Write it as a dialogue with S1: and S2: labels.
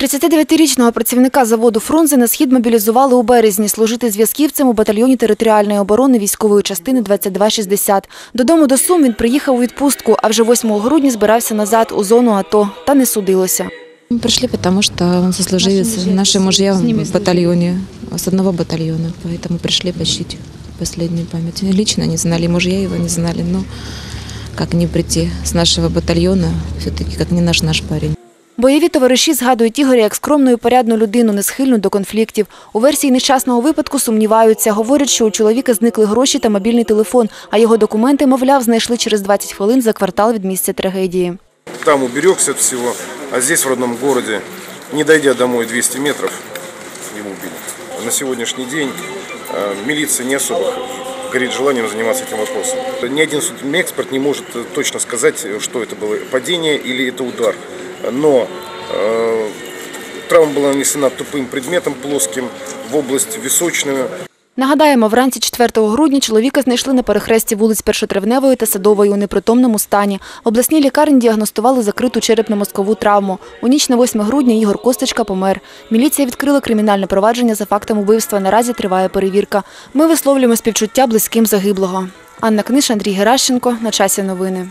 S1: 39-річного працівника заводу «Фрунзе» на схід мобілізували у березні служити зв'язківцем у батальйоні територіальної оборони військової частини 2260. Додому до Сум він приїхав у відпустку, а вже 8 грудня збирався назад у зону АТО. Та не судилося.
S2: Мы пришли, потому что он сослуживец, наши мужья в батальоне, с одного батальона, поэтому пришли почтить последнюю память. Лично не знали, мужья его не знали, но как не прийти с нашего батальона, все-таки как не наш наш парень.
S1: Бойові товариші згадують Ігоря як скромну і порядну людину, не схильну до конфліктів. У версії нещасного випадку сумніваються. Говорять, що у чоловіка зникли гроші та мобільний телефон, а його документи, мовляв, знайшли через 20 хвилин за квартал від місця трагедії.
S3: Там уберегся от всего, а здесь, в родном городе, не дойдя домой 200 метров, его убили. На сегодняшний день э, милиция не особо горит желанием заниматься этим вопросом. Ни один судебный эксперт не может э, точно сказать, э, что это было падение или это удар. Но э, травма была нанесена тупым предметом плоским в область височную.
S1: Нагадаємо, вранці 4 грудня чоловіка знайшли на перехресті вулиць Першотравневої та Садової у непритомному стані. В обласній лікарні діагностували закриту черепно-мозкову травму. У ніч на 8 грудня Ігор Косточка помер. Міліція відкрила кримінальне провадження за фактом убивства. Наразі триває перевірка. Ми висловлюємо співчуття близьким загиблого. Анна Книш, Андрій Геращенко. На часі новини.